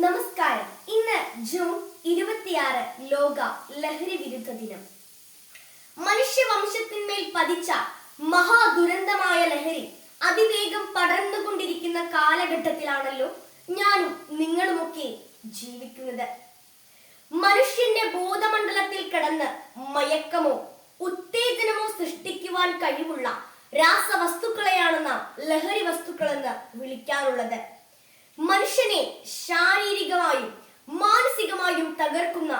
നമസ്കാരം. ഇന്ന് ജൂൺ ഇരുപത്തിയാറ് ലോക ലഹരി വിരുദ്ധ ദിനം. മനുഷ്യവംശത്തിന്മേൽ പതിച്ച മഹാദുരന്തമായ ലഹരി അതിവേഗം പടർന്നുകൊണ്ടിരിക്കുന്ന കാലഘട്ടത്തിലാണല്ലോ ഞാനും നിങ്ങളുമൊക്കെ ജീവിക്കുന്നത്. മനുഷ്യന്റെ ബോധമണ്ഡലത്തിൽ കിടന്ന് മയക്കമോ ഉത്തേജനമോ സൃഷ്ടിക്കുവാൻ കഴിവുള്ള രാസവസ്തുക്കളെയാണ് നാം ലഹരി വസ്തുക്കളെന്ന് വിളിക്കാറുള്ളത്. മനുഷ്യനെ ശാരീരികമായും മാനസികമായും തകർക്കുന്ന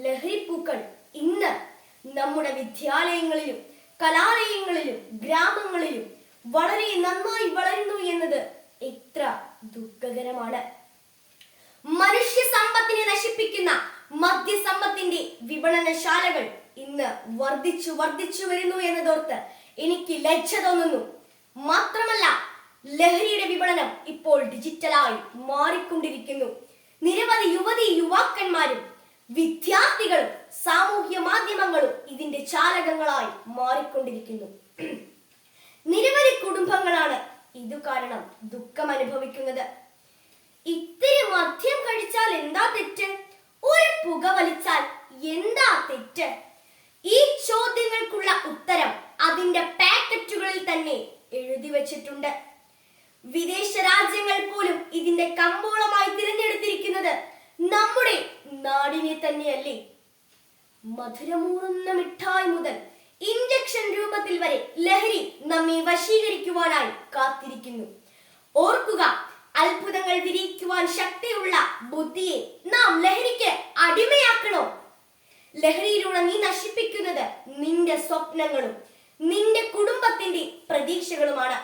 ലഹരിപ്പൂക്കൾ ഇന്ന് നമ്മുടെ വിദ്യാലയങ്ങളിലും കലാലയങ്ങളിലും ഗ്രാമങ്ങളിലും വളരെ നന്നായി വളരുന്നു എന്നത് എത്ര ദുഃഖകരമാണ്. മനുഷ്യ സമ്പത്തിനെ നശിപ്പിക്കുന്ന മദ്യസമ്പത്തിന്റെ വിപണനശാലകൾ ഇന്ന് വർദ്ധിച്ചു വർദ്ധിച്ചു വരുന്നു എന്നതോർത്ത് എനിക്ക് ലജ്ജ തോന്നുന്നു. മാത്രമല്ല ലഹരിയുടെ വിപണനം ഇപ്പോൾ ഡിജിറ്റലായി മാറിക്കൊണ്ടിരിക്കുന്നു. നിരവധി യുവതി യുവാക്കന്മാരും വിദ്യാർത്ഥികളും സാമൂഹ്യ മാധ്യമങ്ങളും ഇതിന്റെ ചാലകങ്ങളായി മാറിക്കൊണ്ടിരിക്കുന്നു. നിരവധി കുടുംബങ്ങളാണ് ഇതു കാരണം ദുഃഖം അനുഭവിക്കുന്നത് ഇത്തിരി മദ്യം കഴിച്ചാൽ എന്താ തെറ്റ്? ഒരു പുക വലിച്ചാൽ എന്താ തെറ്റ്? ഈ ചോദ്യങ്ങൾക്കുള്ള ഉത്തരം അതിന്റെ പാക്കറ്റുകളിൽ തന്നെ എഴുതി വച്ചിട്ടുണ്ട്. വിദേശ രാജ്യങ്ങൾ പോലും ഇതിന്റെ കമ്പോളമായി തിരഞ്ഞെടുത്തിരിക്കുന്നത് നമ്മുടെ നാടിനെ തന്നെയല്ലേ? മധുരമൂറുന്ന മിഠായി മുതൽ ഇഞ്ചക്ഷൻ രൂപത്തിൽ വരെ ലഹരി നമ്മെ വശീകരിക്കുവാനായി കാത്തിരിക്കുന്നു. ഓർക്കുക അത്ഭുതങ്ങൾ വിരിയിക്കുവാൻ ശക്തിയുള്ള ബുദ്ധിയെ നാം ലഹരിക്ക് അടിമയാക്കണോ? ലഹരിയിലൂടെ നീ നശിപ്പിക്കുന്നത് നിന്റെ സ്വപ്നങ്ങളും നിന്റെ കുടുംബത്തിന്റെ പ്രതീക്ഷകളുമാണ്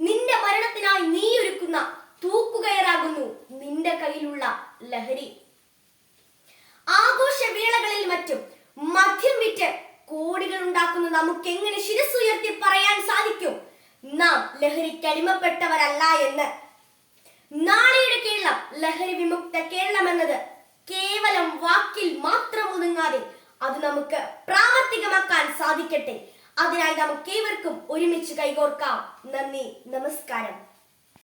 നിന്റെ മരണത്തിനായി നീ ഒരുക്കുന്ന തൂക്കുകയറാകുന്നു നിന്റെ കയ്യിലുള്ള ലഹരി. ആഘോഷവേളകളിൽ മറ്റും മദ്യം വിറ്റ് കോടികൾ ഉണ്ടാക്കുന്ന നമുക്ക് എങ്ങനെ ശിരസുയർത്തി പറയാൻ സാധിക്കും? നാം ലഹരിക്ക് അടിമപ്പെട്ടവരല്ല എന്ന്. നാളെയുടെ കേരളം ലഹരി വിമുക്ത കേരളം എന്നത് കേവലം വാക്കിൽ മാത്രം ഒതുങ്ങാതെ അത് നമുക്ക് പ്രാവർത്തികമാക്കാൻ സാധിക്കട്ടെ. അതിനായി നമുക്ക് ഏവർക്കും ഒരുമിച്ച് കൈകോർക്കാം. നന്ദി നമസ്കാരം.